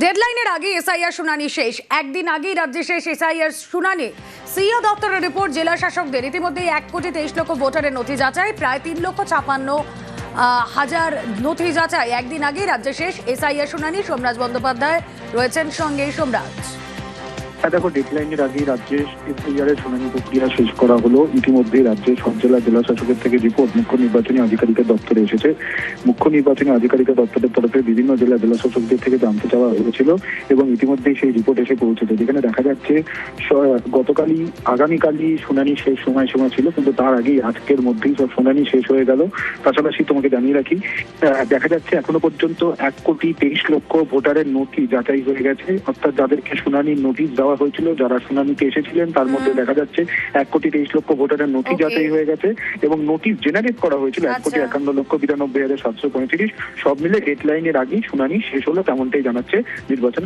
ডেডলাইনের আগে এসআইআর শুনানি শেষ। একদিন আগেই রাজ্যে শেষ এসআইআর শুনানি। সিও দপ্তরের রিপোর্ট জেলা শাসকদের। ইতিমধ্যেই এক কোটি তেইশ লক্ষ ভোটারের নথি যাচাই, প্রায় তিন লক্ষ ছাপান্ন হাজার নথি যাচাই। একদিন আগেই রাজ্যে শেষ এসআইআর শুনানি। সোমরাজ বন্দ্যোপাধ্যায় রয়েছেন সঙ্গে সোমরাজ। হ্যাঁ দেখো ডেডলাইনের আগে রাজ্যে এফআইআরের শুনানি প্রক্রিয়া শেষ করা হলো। ইতিমধ্যে রাজ্যের সব জেলা জেলা শাসকের থেকে রিপোর্ট মুখ্য নির্বাচনী আধিকারিকের দপ্তরে এসেছে। মুখ্য নির্বাচনী আধিকারিকের দপ্তরের তরফে বিভিন্ন জেলা জেলা শাসকদের থেকে জানতে চাওয়া হয়েছিল এবং ইতিমধ্যেই সেই রিপোর্ট এসে পৌঁছেছে। যেখানে দেখা যাচ্ছে গতকালই, আগামীকালই শুনানি শেষ সময় সময় ছিল, কিন্তু তার আগেই আজকের মধ্যেই সব শুনানি শেষ হয়ে গেল। পাশাপাশি তোমাকে জানিয়ে রাখি দেখা যাচ্ছে এখনও পর্যন্ত এক কোটি তেইশ লক্ষ ভোটারের নথি যাচাই হয়ে গেছে। অর্থাৎ যাদেরকে শুনানির নোটিশ দেওয়া হয়েছিল যারা শুনানিতে এসেছিলেন তার মধ্যে দেখা যাচ্ছে এক কোটি তেইশ লক্ষ ভোটারের নথি. যাচাই হয়ে গেছে এবং নোটিশ জেনারেট করা হয়েছিল এক কোটি আচ্ছা। একান্ন লক্ষ বিরানব্বই হাজার সাতশো পঁয়ত্রিশ সব মিলে ডেডলাইনের আগেই শুনানি শেষ হলো তেমনটাই জানাচ্ছে নির্বাচন